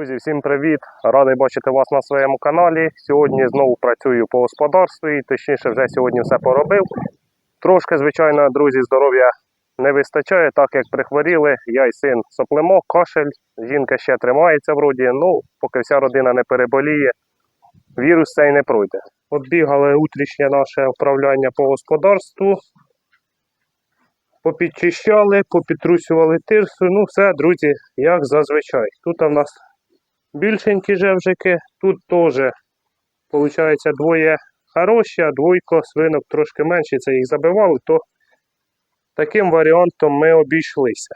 всім привіт! Радий бачити вас на своєму каналі. Сьогодні знову працюю по господарству, і точніше, вже сьогодні все поробив. Трошки, звичайно, друзі, здоров'я не вистачає, так як прихворіли. Я і син соплемо, кашель. Жінка ще тримається вроді. Ну, поки вся родина не переболіє, вірус цей не пройде. От бігали утрішнє наше вправляння по господарству. Попідчищали, попітрусювали тирсу. Ну, все, друзі, як зазвичай. Тут у нас більшенькі жевжики, тут теж, виходить, двоє хороші, а двойко свинок трошки менші, це їх забивали, то таким варіантом ми обійшлися.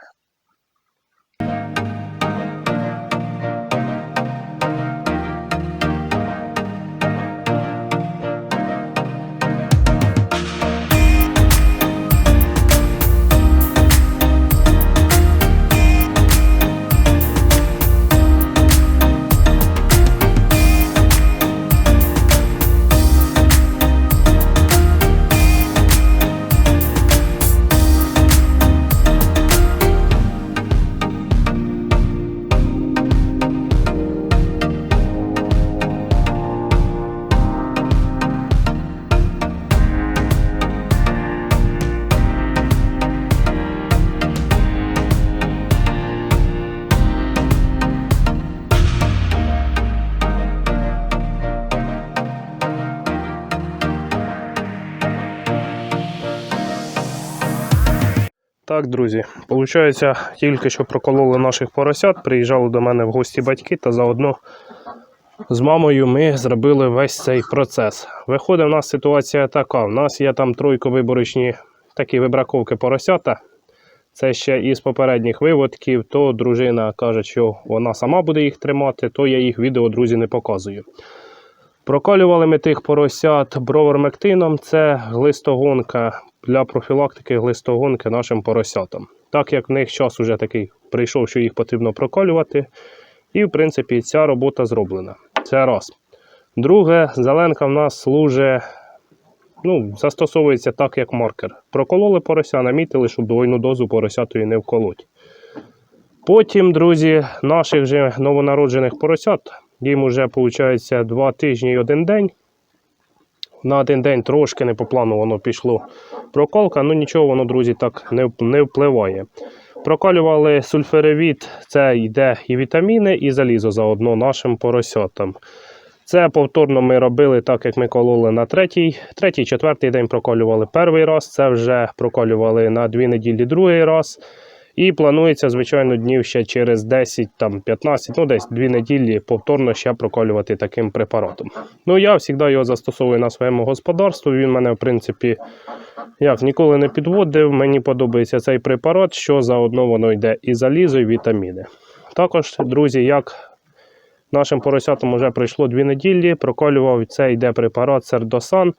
Так, друзі, виходить, тільки що прокололи наших поросят, приїжджали до мене в гості батьки та заодно з мамою ми зробили весь цей процес. Виходить, у нас ситуація така: у нас є там тройко виборочні такі вибраковки поросята. Це ще із попередніх виводків, то дружина каже, що вона сама буде їх тримати, то я їх відео, друзі, не показую. Проколювали ми тих поросят бровермектином, це глистогонка для профілактики глистогонки нашим поросятам. Так як в них час уже такий прийшов, що їх потрібно проколювати. І, в принципі, ця робота зроблена. Це раз. Друге, зеленка в нас служить, ну, застосовується так, як маркер. Прокололи порося, намітили, щоб двойну дозу поросятої не вколоть. Потім, друзі, наших же новонароджених поросят, їм вже, виходить, 2 тижні і один день. На один день трошки не по плану воно пішло проколка, ну нічого воно, друзі, так не, не впливає. Прокалювали сульферевіт, це йде і вітаміни, і залізо заодно нашим поросятам. Це повторно ми робили так, як ми кололи на третій, третій, четвертий день проколювали перший раз. Це вже проколювали на дві неділі другий раз. І планується, звичайно, днів ще через 10, там, 15, ну десь дві неділі повторно ще проколювати таким препаратом. Ну, я завжди його застосовую на своєму господарстві. Він мене, в принципі, як ніколи не підводив. Мені подобається цей препарат, що заодно воно йде і залізо, і вітаміни. Також, друзі, як нашим поросятам вже пройшло дві неділі, проколював цей йде препарат Сердосан.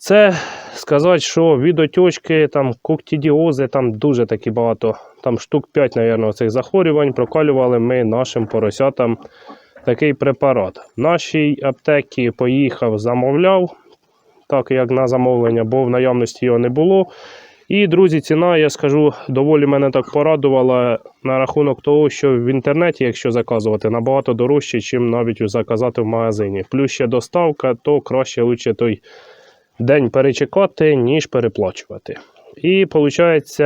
Це сказати, що від отечки, там коктідіози, там дуже такі багато, там штук 5, мабуть, цих захворювань проколювали ми нашим поросятам такий препарат. В нашій аптеці поїхав, замовляв, так як на замовлення, бо в наявності його не було. І, друзі, ціна, я скажу, доволі мене так порадувала на рахунок того, що в інтернеті, якщо заказувати, набагато дорожче, ніж навіть заказати в магазині. Плюс ще доставка, то краще лучше той день перечекати, ніж переплачувати. І виходить,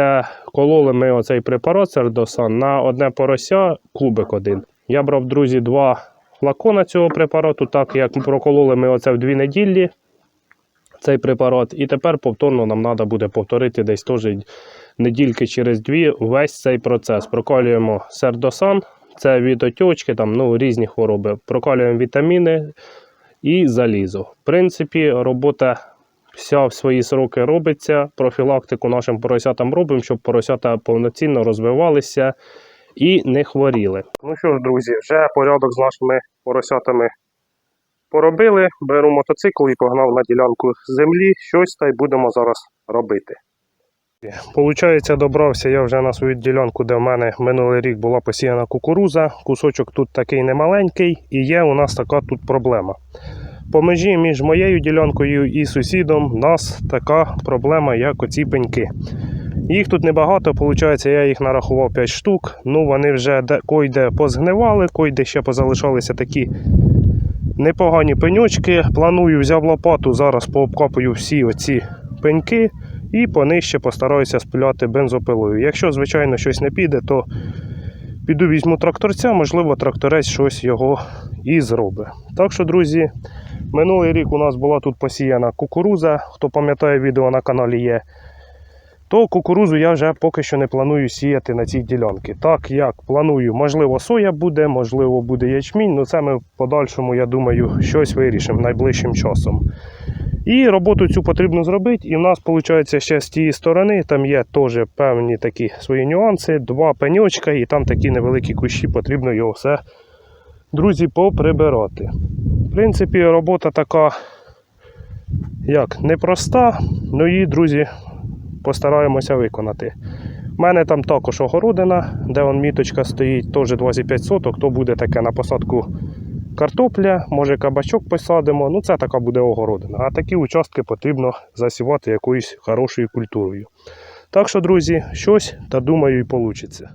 кололи ми оцей препарат Сердосан на одне порося, кубик один. Я брав, друзі, два флакона цього препарату, так як прокололи ми оце в дві неділі. Цей препарат, і тепер повторно нам треба буде повторити десь теж недільки через дві весь цей процес. Проколюємо сердосан, це від отечки, там ну, різні хвороби. Проколюємо вітаміни і залізо. В принципі, робота вся в свої сроки робиться. Профілактику нашим поросятам робимо, щоб поросята повноцінно розвивалися і не хворіли. Ну що ж, друзі, вже порядок з нашими поросятами поробили. Беру мотоцикл і погнав на ділянку землі. Щось та й будемо зараз робити. Получається, добрався я вже на свою ділянку, де в мене минулий рік була посіяна кукуруза. Кусочок тут такий немаленький, і є у нас така тут проблема. По межі між моєю ділянкою і сусідом нас така проблема, як оці пеньки. Їх тут небагато, виходить, я їх нарахував 5 штук. Ну, вони вже де, позгнивали, койде ще позалишалися такі непогані пеньочки. Планую, взяв лопату, зараз пообкапую всі оці пеньки і понижче постараюся спиляти бензопилою. Якщо, звичайно, щось не піде, то піду візьму тракторця, можливо, тракторець щось його і зробить. Так що, друзі, минулий рік у нас була тут посіяна кукуруза. Хто пам'ятає, відео на каналі є. То кукурузу я вже поки що не планую сіяти на цій ділянці. Так як планую, можливо, соя буде, можливо, буде ячмінь. Ну це ми в подальшому, я думаю, щось вирішимо найближчим часом. І роботу цю потрібно зробити. І в нас, виходить, ще з тієї сторони там є теж певні такі свої нюанси, два пеньочка, і там такі невеликі кущі, потрібно його все, друзі, поприбирати. В принципі, робота така як непроста, ну і, друзі, постараємося виконати. У мене там також огородина, де вон міточка стоїть, теж 25 соток, то буде таке на посадку картопля, може кабачок посадимо. Ну це така буде огородина. А такі участки потрібно засівати якоюсь хорошою культурою. Так що, друзі, щось та думаю і вийде.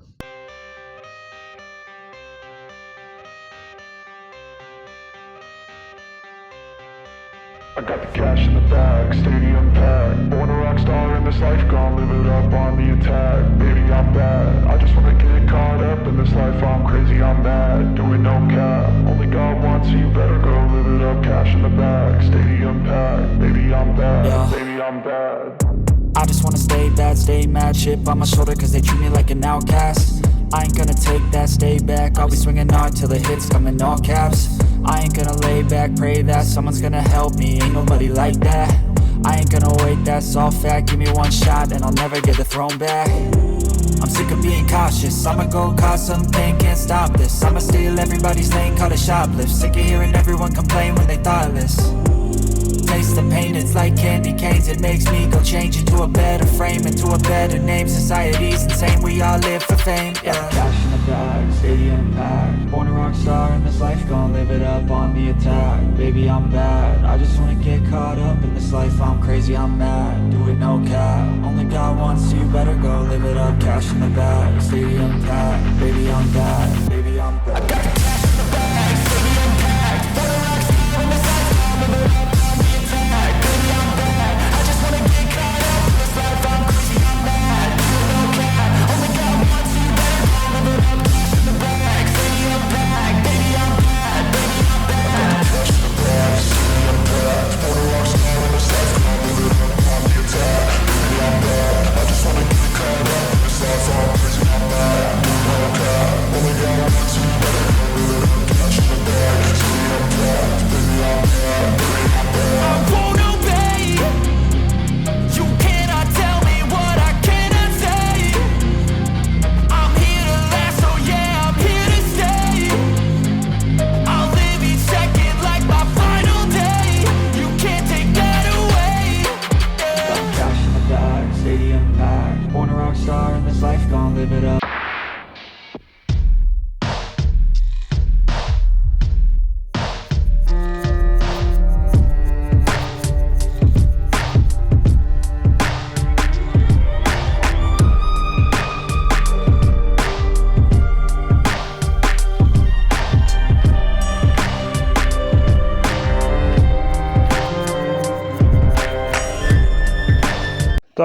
I got the cash in the bag, stadium packed. Born a rock star in this life, gonna live it up on the attack. Baby, I'm bad. I just wanna get caught up in this life. I'm crazy, I'm mad. Doing no cap. Only God wants you better go live it up. Cash in the bag, stadium packed. Baby, I'm bad. Yeah. Baby, I'm bad. I just wanna stay bad, stay mad, chip on my shoulder cause they treat me like an outcast. I ain't gonna take that, stay back. I'll be swinging hard till the hits come in all caps. I ain't gonna lay back, pray that someone's gonna help me. Ain't nobody like that. I ain't gonna wait, that's all fact. Give me one shot and I'll never get the throne back. I'm sick of being cautious. I'ma go cause something, can't stop this. I'ma steal everybody's lane, call it shoplift. Sick of hearing everyone complain when they thoughtless. Taste the pain, it's like candy canes. It makes me go change into a better frame, into a better name. Society's insane, we all live for fame. Yeah. Stadium. Rock star in this life, gonna live it up on the attack. Baby, I'm bad. I just wanna get caught up in this life. I'm crazy, I'm mad. Do it no cap. Only God wants you, better go live it up. Cash in the bag, stadium packed. Baby, I'm bad.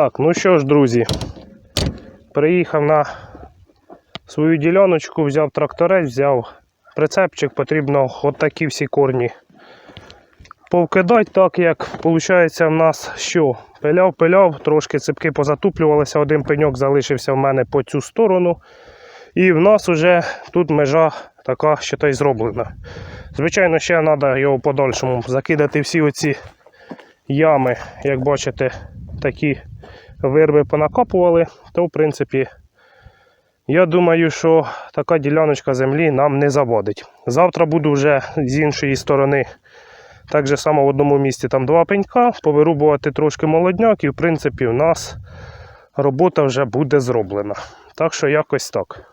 Так, ну що ж, друзі, приїхав на свою діляночку, взяв тракторець, взяв прицепчик, потрібно от такі всі корні повкидати, так як виходить в нас що? Пиляв, пиляв, трошки ципки позатуплювалися, один пеньок залишився в мене по цю сторону. І в нас вже тут межа така, що то й зроблена. Звичайно, ще треба його подальшому закидати всі оці ями, як бачите, такі вирви понакопували, то в принципі, я думаю, що така діляночка землі нам не заводить. Завтра буду вже з іншої сторони, так же само в одному місці там два пенька, повирубувати трошки молодняк, і в принципі у нас робота вже буде зроблена. Так що якось так.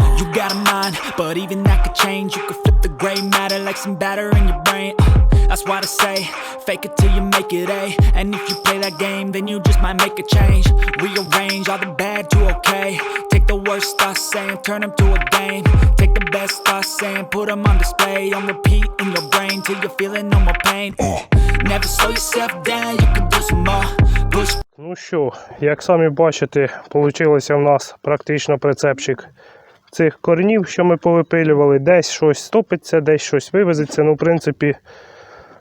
You got a mind, but even that could change. You could flip the gray matter like some batter in your brain. Uh, That's why they say, fake it till you make it A. And if you play that game, then you just might make a change. Rearrange all the bad to okay. Take the worst thoughts saying, turn them to a game. Take the best thoughts saying, put them on display. On repeat in your brain till you're feeling no more pain. Never slow yourself down, you can do some more. Push Ну що, як самі бачите, вийшло в нас практично прицепчик цих корнів, що ми повипилювали. Десь щось стопиться, десь щось вивезеться. Ну, в принципі,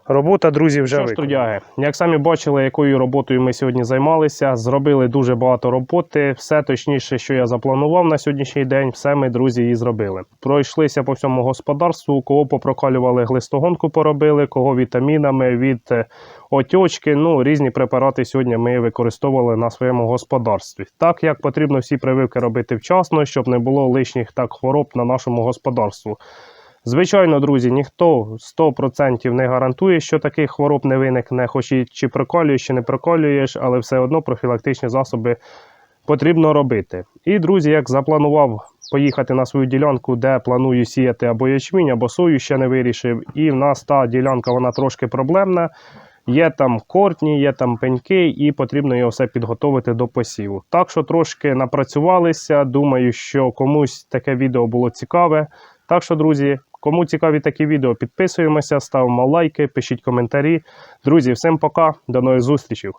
робота, друзі, вже Що ж, трудяги. Як самі бачили, якою роботою ми сьогодні займалися, зробили дуже багато роботи. Все точніше, що я запланував на сьогоднішній день, все ми, друзі, і зробили. Пройшлися по всьому господарству, кого попрокалювали глистогонку, поробили, кого вітамінами від е, отьочки. Ну, різні препарати сьогодні ми використовували на своєму господарстві. Так як потрібно всі прививки робити вчасно, щоб не було лишніх так хвороб на нашому господарству. Звичайно, друзі, ніхто 100% не гарантує, що таких хвороб не виникне, хоч і чи проколюєш, чи не проколюєш, але все одно профілактичні засоби потрібно робити. І, друзі, як запланував поїхати на свою ділянку, де планую сіяти або ячмінь, або сою, ще не вирішив. І в нас та ділянка вона трошки проблемна. Є там кортні, є там пеньки, і потрібно його все підготовити до посіву. Так що трошки напрацювалися. Думаю, що комусь таке відео було цікаве. Так що, друзі, кому цікаві такі відео, підписуємося, ставимо лайки, пишіть коментарі. Друзі, всім пока, до нових зустрічей.